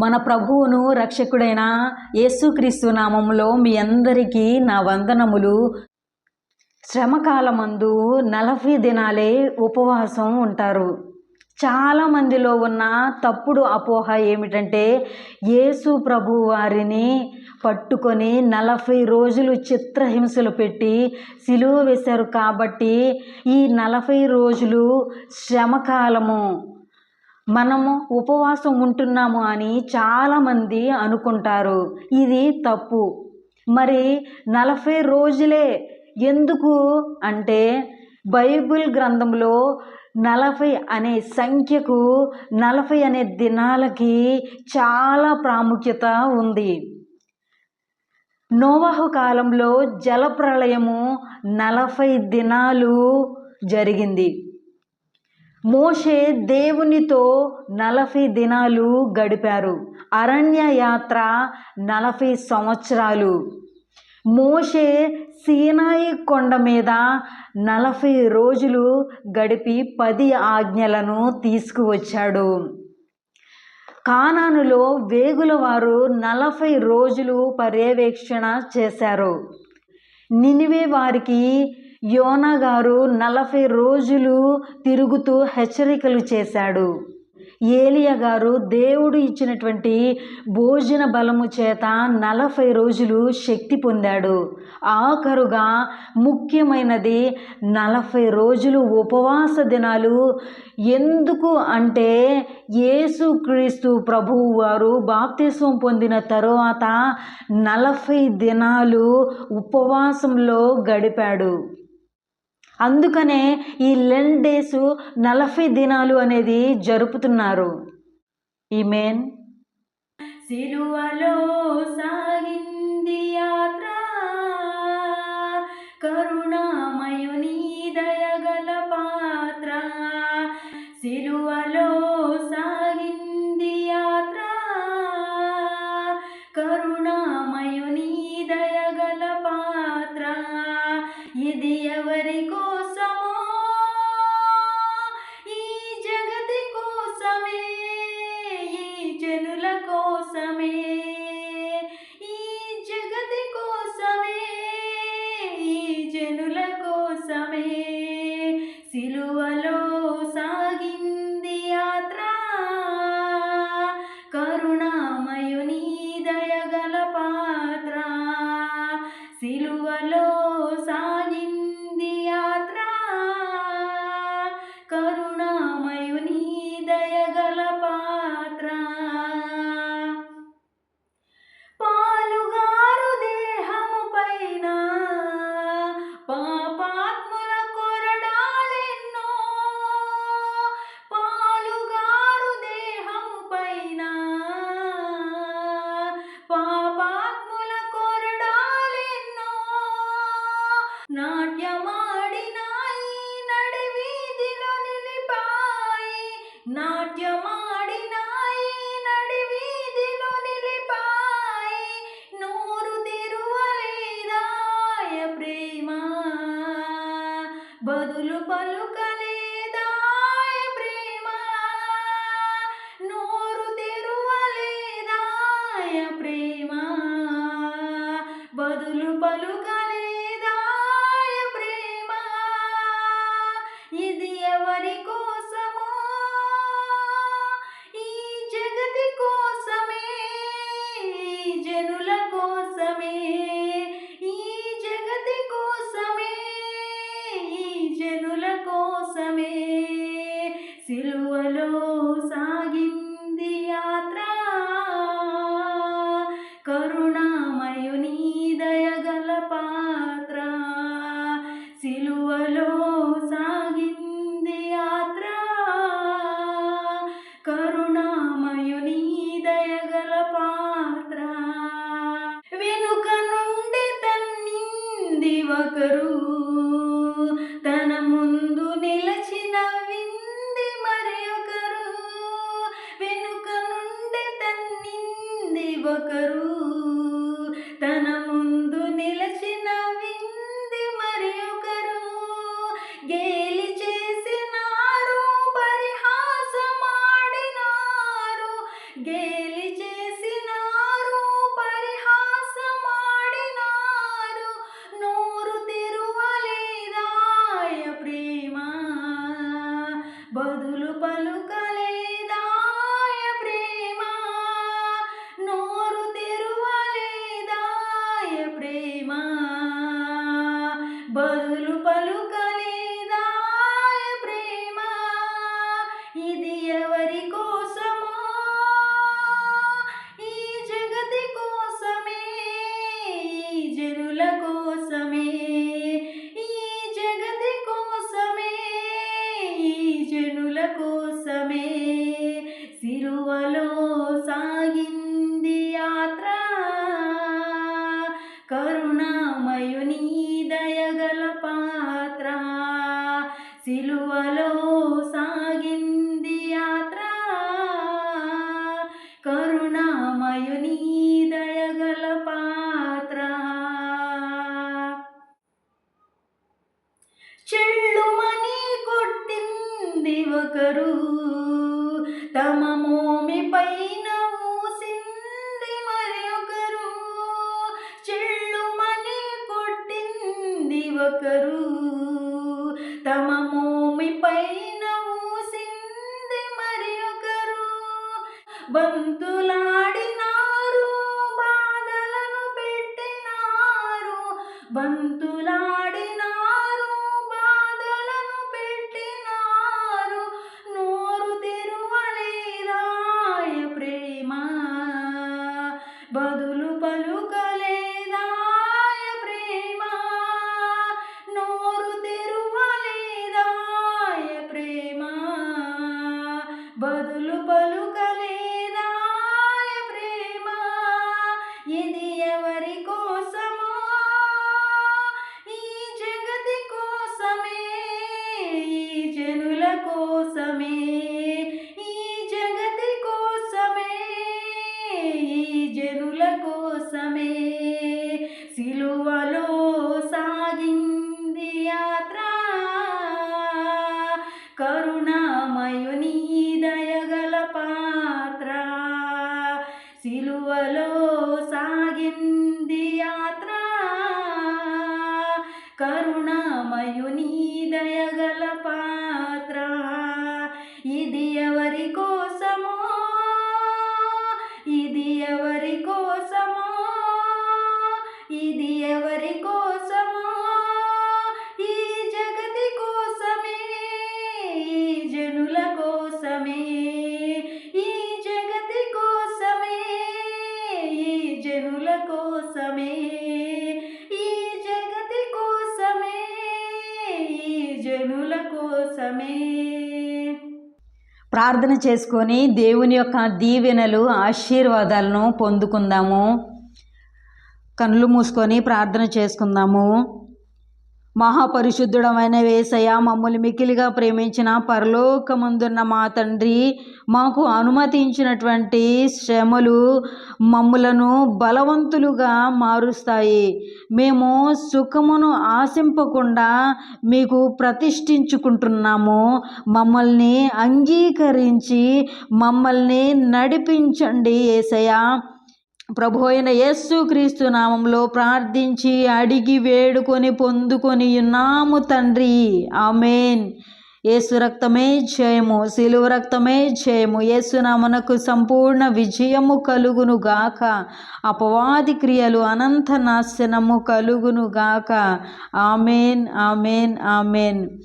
మన ప్రభువును రక్షకుడైన యేసుక్రీస్తు నామములో మీ అందరికీ నా వందనములు. శ్రమకాలమందు నలభై దినాలే ఉపవాసం ఉంటారు. చాలా మందిలో ఉన్న తప్పుడు అపోహ ఏమిటంటే యేసు ప్రభు వారిని పట్టుకొని నలభై రోజులు చిత్రహింసలు పెట్టి సిలువ వేశారు కాబట్టి ఈ నలభై రోజులు శ్రమకాలము. మనము ఉపవాసం ఉంటున్నాము అని చాలామంది అనుకుంటారు. ఇది తప్పు. మరి నలభై రోజులే ఎందుకు? అంటే బైబిల్ గ్రంథంలో నలభై అనే సంఖ్యకు నలభై అనే దినాలకి చాలా ప్రాముఖ్యత ఉంది. నోవాహు కాలంలో జలప్రళయము నలభై దినాలు జరిగింది. మోషే దేవునితో నలభై దినాలు గడిపారు. అరణ్య యాత్ర నలభై సంవత్సరాలు. మోషే సీనాయి కొండ మీద నలభై రోజులు గడిపి పది ఆజ్ఞలను తీసుకువచ్చాడు. కానానులో వేగుల వారు నలభై రోజులు పర్యవేక్షణ చేశారు. నినివే వారికి యోనా గారు నలభై రోజులు తిరుగుతూ హెచ్చరికలు చేశాడు. ఏలియా గారు దేవుడు ఇచ్చినటువంటి భోజన బలము చేత నలభై రోజులు శక్తి పొందాడు. ఆఖరుగా ముఖ్యమైనది నలభై రోజులు ఉపవాస దినాలు ఎందుకు అంటే యేసుక్రీస్తు ప్రభువు వారు బాప్తిస్వం పొందిన తరువాత నలభై దినాలు ఉపవాసంలో గడిపాడు. అందుకనే ఈ లెన్ డేస్ నలభై దినాలు అనేది జరుపుతున్నారు. ఈ మెయిన్ సిలువలో సాగింది యాత్ర కరుణామయుని దయగల పాత్ర. సిలువలో సాగింది యాత్ర కరుణామయుని దయ నాట్యమాడినాయి నడివీధిలో నిలిపాయి నోరు తెరువలేదాయ ప్రేమ. బదులు పలుకలేదాయ ప్రేమ. నోరు తెరువలేదాయ ప్రేమ. బదులు పలుకలేదాయ करूं కరుణామయుని దయగల పాత్ర. చెల్లుమని కొట్టింది ఒకరు తమ మోమి పైన మూసింది మరి ఒకరు. చెల్లుమని కొట్టింది ఒకరు ಬಂತು ಲಾಡಿನ జనుల కోసమే ఈ జగతి కోసమే ఈ జనుల కోసమే. కోసమే ఈ జగతి కోసమే ఈ జనుల కోసమే. ప్రార్థన చేసుకొని దేవుని యొక్క దీవెనలు ఆశీర్వాదాలను పొందుకుందాము. కళ్ళు మూసుకొని ప్రార్థన చేసుకుందాము. మహాపరిశుద్ధుడమైన వేసయ మమ్మల్ని మికిలిగా ప్రేమించిన పరలోకమందున్న మా తండ్రి మాకు అనుమతించినటువంటి శ్రమలు మమ్ములను బలవంతులుగా మారుస్తాయి. మేము సుఖమును ఆశింపకుండా మీకు ప్రతిష్ఠించుకుంటున్నాము. మమ్మల్ని అంగీకరించి మమ్మల్ని నడిపించండి ఏసయ్య. ప్రభు అయిన యేసుక్రీస్తు నామంలో ప్రార్థించి అడిగి వేడుకొని పొందుకొని ఉన్నాము తండ్రి. ఆమెన్. యేసు రక్తమే జయము సిలువ రక్తమే జయము. యేసునామనకు సంపూర్ణ విజయము కలుగును గాక. అపవాది క్రియలు అనంత నాశనము కలుగును గాక. Amen amen amen.